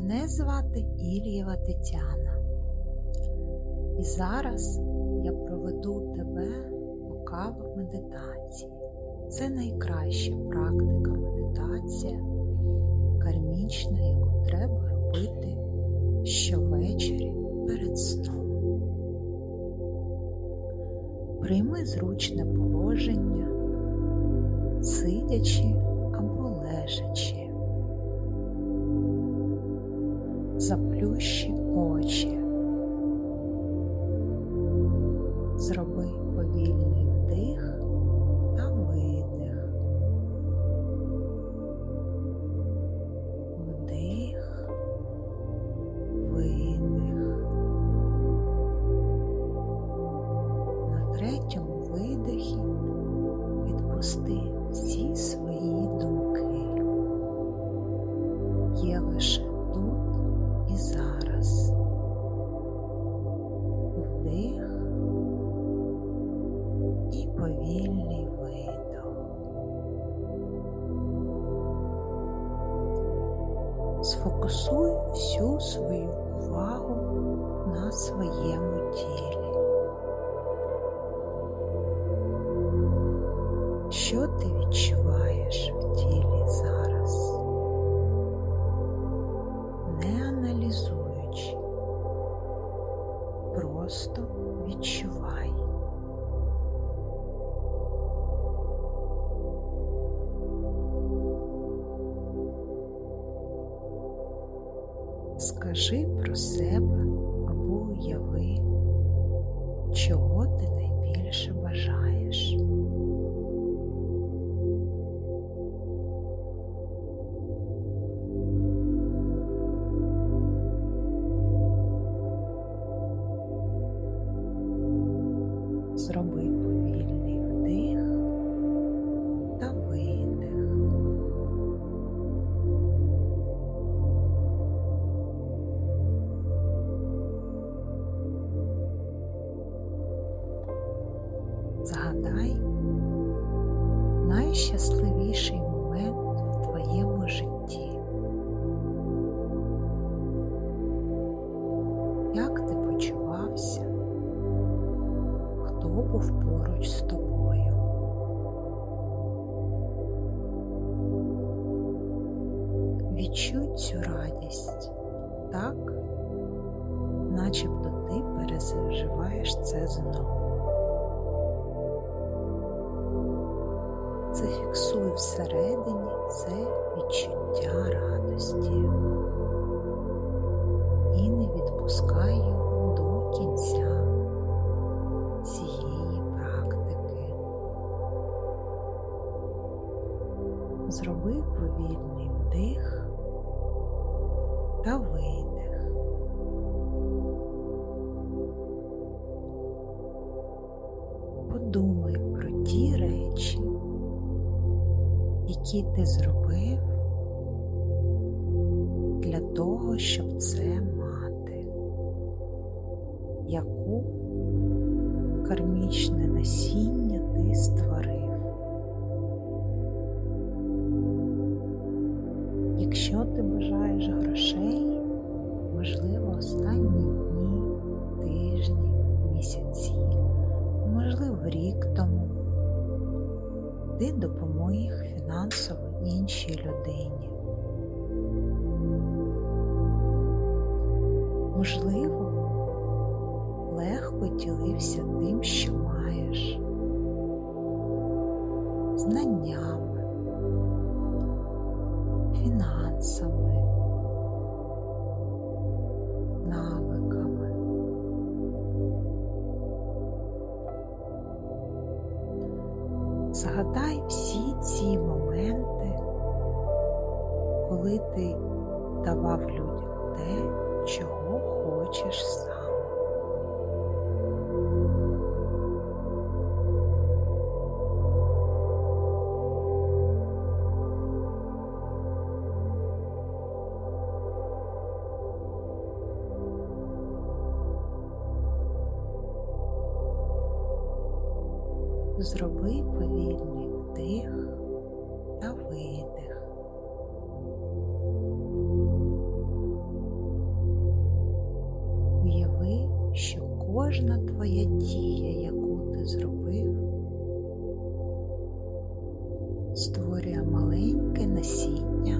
Мене звати Ільєва Тетяна. І зараз я проведу тебе по каву медитації. Це найкраща практика медитація, кармічна, яку треба робити щовечері перед сном. Прийми зручне положення, сидячи або лежачи. Заплющи очі. Зроби повільний вдих Сфокусуй всю свою увагу на своєму тілі. Що ти відчуваєш в тілі зараз? Не аналізуючи, просто відчувай. Чого ти найбільше бажаєш. Так, начебто ти переживаєш це знову. Зафіксуй всередині це відчуття радості і не відпускай його до кінця цієї практики. Зроби повільний вдих та видих. Речі, які ти зробив для того, щоб це мати, яку кармічне насіння ти створив. Якщо ти бажаєш грошей, можливо, останні дні, тижні, місяці, можливо, рік тому, ти допоміг фінансово іншій людині. Можливо, легко ділився тим, що маєш, знаннями, фінансами, навиками. Згадай всі ці моменти, коли ти давав людям те, чого хочеш сам. зроби повільний вдих та видих. Уяви, що кожна твоя дія, яку ти зробив, створює маленьке насіння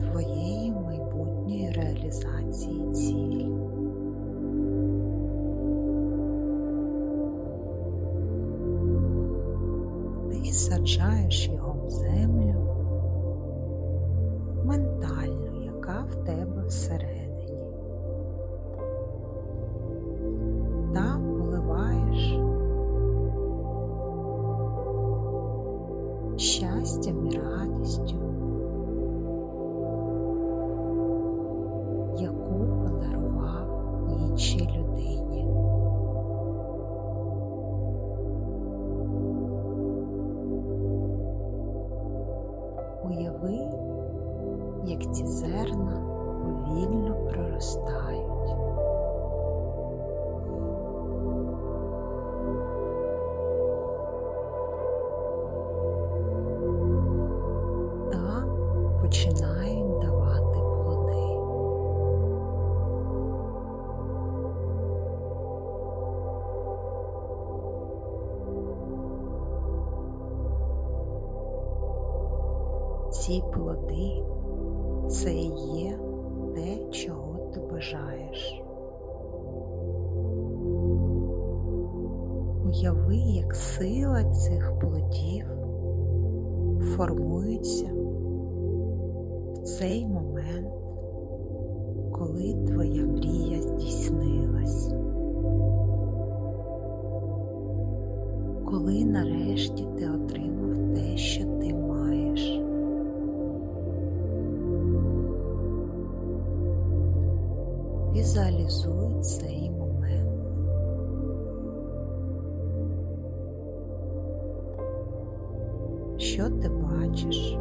твоєї майбутньої реалізації цілі. Саджаєш його в землю ментально, яка в тебе всередині, Уяви, як ці зерна повільно проростають. Та починають Ці плоди це є те, чого ти бажаєш. Уяви, як сила цих плодів формується в цей момент, коли твоя мрія здійснилась, коли нарешті ти отримав те, що ти маєш. Візуалізуй цей момент. Що ти бачиш?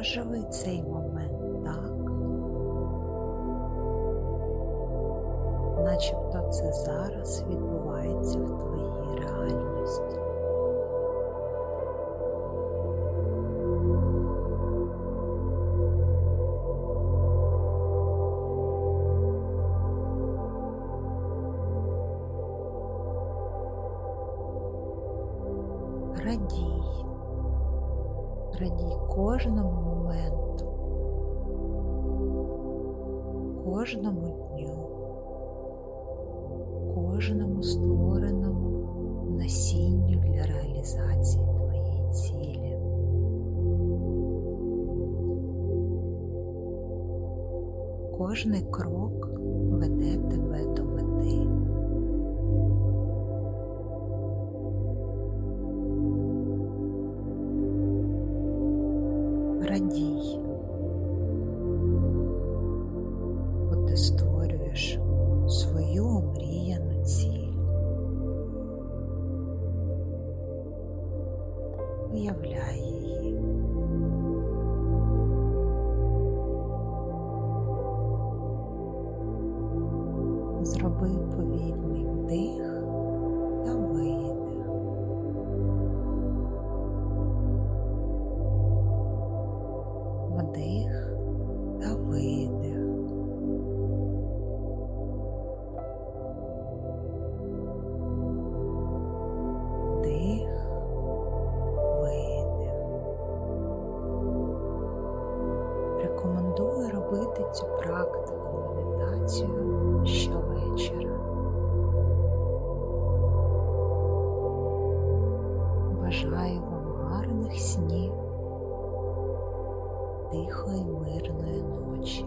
Проживи цей момент так, начебто це зараз відбувається в твоїй реальності. Радій, радій кожному кожному дню, кожному створеному насінню для реалізації твоєї цілі. Кожний крок веде тебе до Уявляй її. Зроби повільний вдих та видих. Вдих та видих. Робити цю практику медитацію щовечора. Бажаю вам гарних снів, тихої мирної ночі.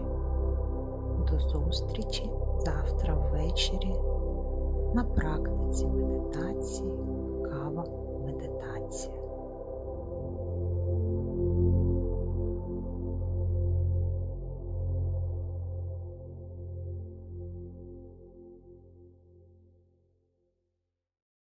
До зустрічі завтра ввечері на практиці медитації